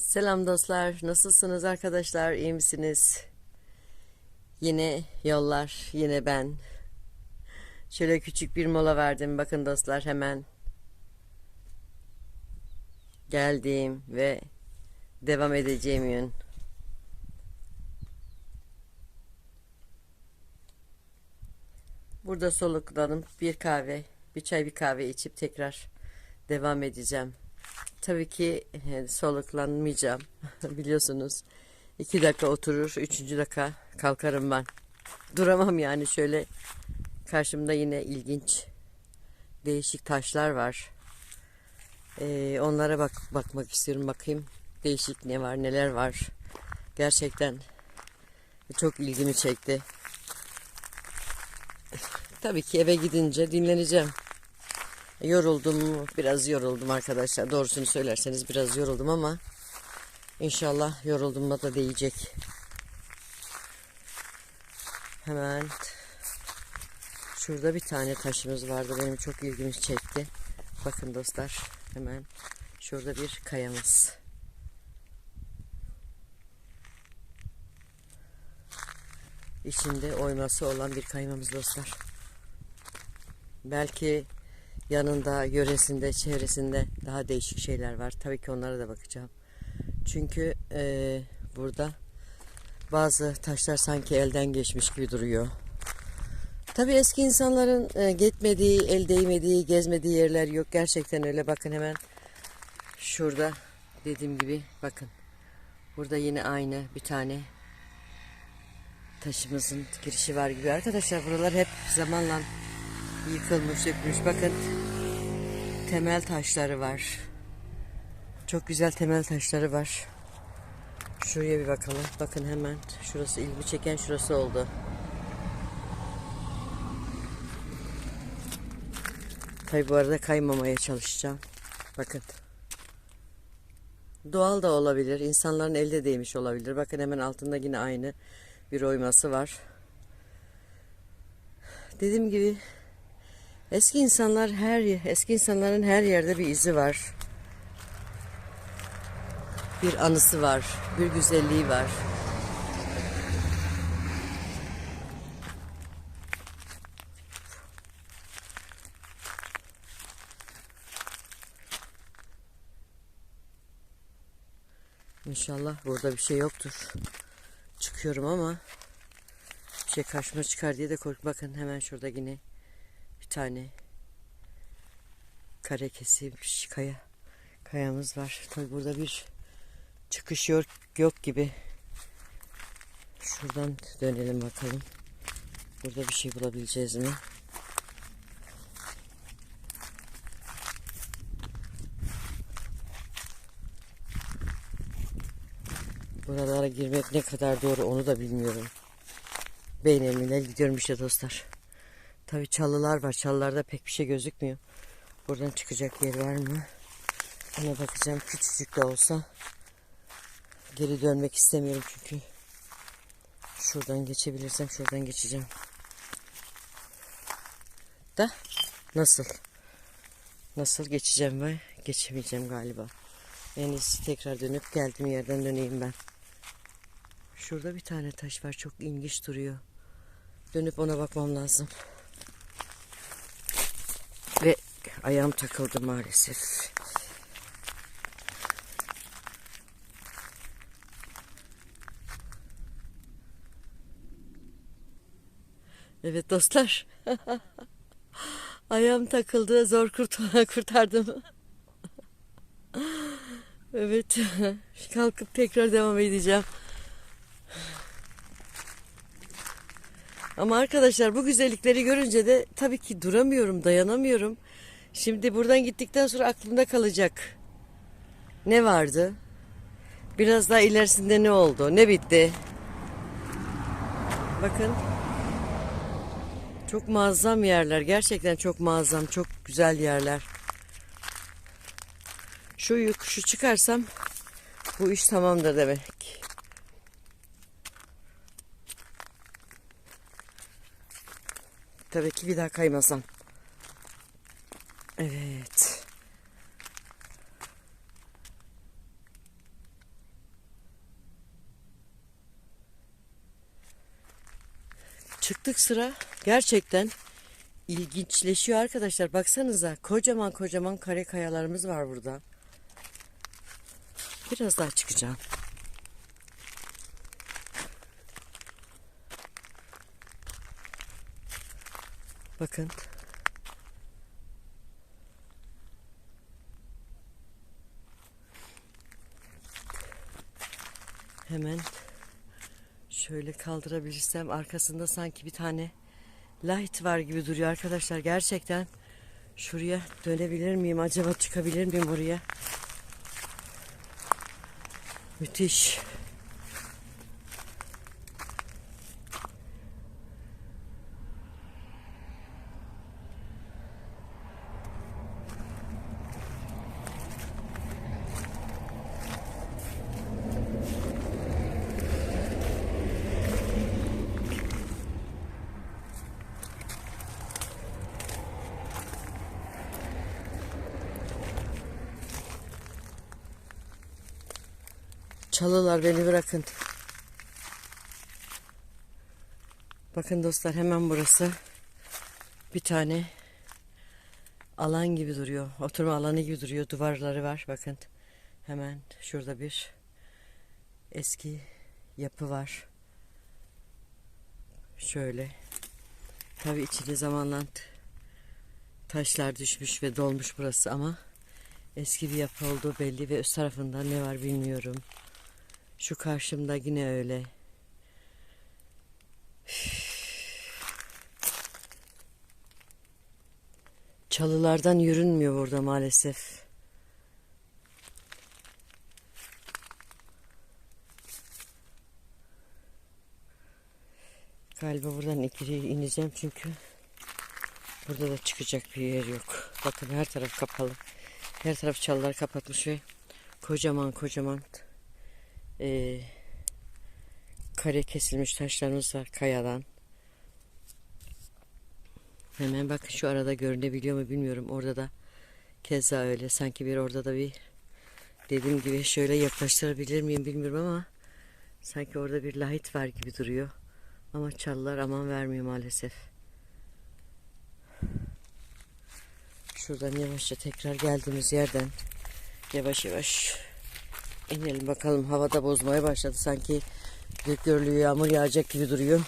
Selam dostlar. Nasılsınız arkadaşlar? İyi misiniz? Yine yollar, yine ben. Şöyle küçük bir mola verdim. Bakın dostlar hemen geldim ve devam edeceğim yön. Burada soluklanıp bir kahve, bir çay bir kahve içip tekrar devam edeceğim. Tabii ki e, soluklanmayacağım biliyorsunuz. İki dakika oturur, üçüncü dakika kalkarım ben. Duramam yani şöyle karşımda yine ilginç değişik taşlar var. Ee, onlara bak bakmak istiyorum bakayım değişik ne var neler var. Gerçekten çok ilgimi çekti. Tabii ki eve gidince dinleneceğim. Yoruldum, biraz yoruldum arkadaşlar. Doğrusunu söylerseniz biraz yoruldum ama inşallah yorulduğuma da değecek. Hemen şurada bir tane taşımız vardı. Benim çok ilgimi çekti. Bakın dostlar, hemen şurada bir kayamız. İçinde oyması olan bir kaymamız dostlar. Belki yanında, yöresinde, çevresinde daha değişik şeyler var. Tabii ki onlara da bakacağım. Çünkü eee, burada bazı taşlar sanki elden geçmiş gibi duruyor. Tabii eski insanların e, gitmediği, el değmediği, gezmediği yerler yok. Gerçekten öyle. Bakın hemen şurada dediğim gibi bakın. Burada yine aynı bir tane taşımızın girişi var gibi. Arkadaşlar buralar hep zamanla yıkılmış, dökülmüş. Bakın temel taşları var. Çok güzel temel taşları var. Şuraya bir bakalım. Bakın hemen şurası ilgi çeken şurası oldu. Tabi bu arada kaymamaya çalışacağım. Bakın. Doğal da olabilir. İnsanların elde değmiş olabilir. Bakın hemen altında yine aynı bir oyması var. Dediğim gibi eski insanlar her eski insanların her yerde bir izi var. Bir anısı var, bir güzelliği var. İnşallah burada bir şey yoktur. Çıkıyorum ama bir şey karşıma çıkar diye de kork. Bakın hemen şurada yine bir tane kare kesilmiş kaya kayamız var. Tabi burada bir çıkış yok, yok gibi. Şuradan dönelim bakalım. Burada bir şey bulabileceğiz mi? Buralara girmek ne kadar doğru onu da bilmiyorum. Beynelmine gidiyorum işte dostlar. Tabi çalılar var. Çalılarda pek bir şey gözükmüyor. Buradan çıkacak yer var mı? Ona bakacağım. Küçücük de olsa. Geri dönmek istemiyorum çünkü. Şuradan geçebilirsem şuradan geçeceğim. Da nasıl? Nasıl geçeceğim ve geçemeyeceğim galiba. En iyisi tekrar dönüp geldiğim yerden döneyim ben. Şurada bir tane taş var. Çok ilginç duruyor. Dönüp ona bakmam lazım. Ayağım takıldı maalesef. Evet dostlar. Ayağım takıldı. Zor kurt kurtardım. evet. Kalkıp tekrar devam edeceğim. Ama arkadaşlar bu güzellikleri görünce de tabii ki duramıyorum, dayanamıyorum. Şimdi buradan gittikten sonra aklımda kalacak. Ne vardı? Biraz daha ilerisinde ne oldu? Ne bitti? Bakın. Çok muazzam yerler. Gerçekten çok muazzam, çok güzel yerler. Şu yokuşu çıkarsam bu iş tamamdır demek. Tabii ki bir daha kaymasam. Evet. Çıktık sıra gerçekten ilginçleşiyor arkadaşlar. Baksanıza kocaman kocaman kare kayalarımız var burada. Biraz daha çıkacağım. Bakın. Hemen şöyle kaldırabilirsem arkasında sanki bir tane light var gibi duruyor arkadaşlar. Gerçekten şuraya dönebilir miyim? Acaba çıkabilir miyim oraya? Müthiş. Çalılar beni bırakın. Bakın dostlar hemen burası bir tane alan gibi duruyor. Oturma alanı gibi duruyor. Duvarları var bakın. Hemen şurada bir eski yapı var. Şöyle. Tabii içine zamanla taşlar düşmüş ve dolmuş burası ama eski bir yapı olduğu belli ve üst tarafında ne var bilmiyorum. Şu karşımda yine öyle. Çalılardan yürünmüyor burada maalesef. Galiba buradan ikili ineceğim çünkü burada da çıkacak bir yer yok. Bakın her taraf kapalı. Her taraf çalılar kapatmış ve kocaman kocaman e, kare kesilmiş taşlarımız var kayadan. Hemen bakın şu arada görünebiliyor mu bilmiyorum. Orada da keza öyle. Sanki bir orada da bir dediğim gibi şöyle yaklaştırabilir miyim bilmiyorum ama sanki orada bir lahit var gibi duruyor. Ama çalılar aman vermiyor maalesef. Şuradan yavaşça tekrar geldiğimiz yerden yavaş yavaş inelim bakalım. Havada bozmaya başladı. Sanki gök görülüyor yağmur yağacak gibi duruyor.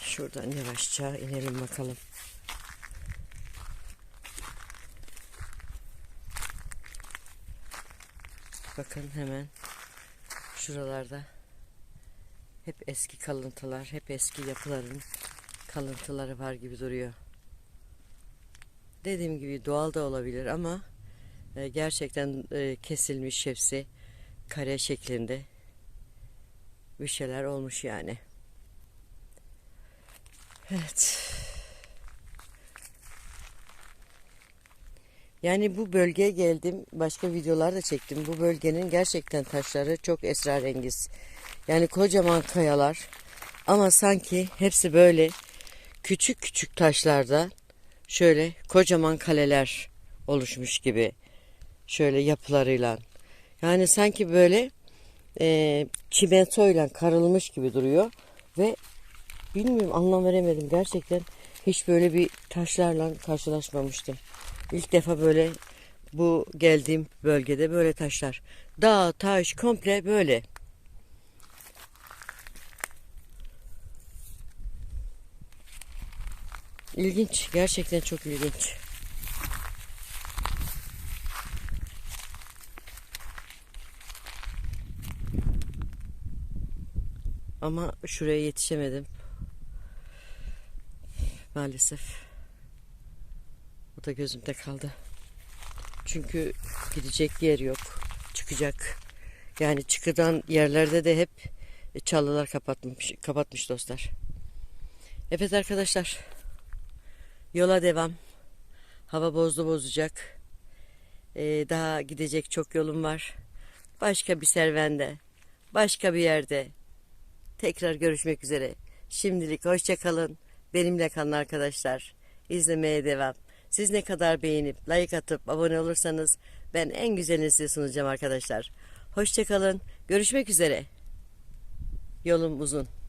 Şuradan yavaşça inelim bakalım. Bakın hemen şuralarda hep eski kalıntılar, hep eski yapıların kalıntıları var gibi duruyor. Dediğim gibi doğal da olabilir ama e, gerçekten e, kesilmiş hepsi kare şeklinde bir şeyler olmuş yani. Evet. Yani bu bölgeye geldim. Başka videolar da çektim. Bu bölgenin gerçekten taşları çok esrarengiz. Yani kocaman kayalar. Ama sanki hepsi böyle küçük küçük taşlarda şöyle kocaman kaleler oluşmuş gibi. Şöyle yapılarıyla. Yani sanki böyle e, çimentoyla karılmış gibi duruyor. Ve bilmiyorum anlam veremedim. Gerçekten hiç böyle bir taşlarla karşılaşmamıştım. İlk defa böyle bu geldiğim bölgede böyle taşlar. Dağ, taş komple böyle. İlginç. Gerçekten çok ilginç. Ama şuraya yetişemedim. Maalesef. O da gözümde kaldı. Çünkü gidecek yer yok. Çıkacak. Yani çıkıdan yerlerde de hep çalılar kapatmış, kapatmış dostlar. Evet arkadaşlar. Yola devam. Hava bozdu bozacak. Ee, daha gidecek çok yolum var. Başka bir servende, başka bir yerde tekrar görüşmek üzere. Şimdilik hoşça kalın. Benimle kalın arkadaşlar. İzlemeye devam. Siz ne kadar beğenip, like atıp, abone olursanız ben en güzelini size sunacağım arkadaşlar. Hoşça kalın. Görüşmek üzere. Yolum uzun.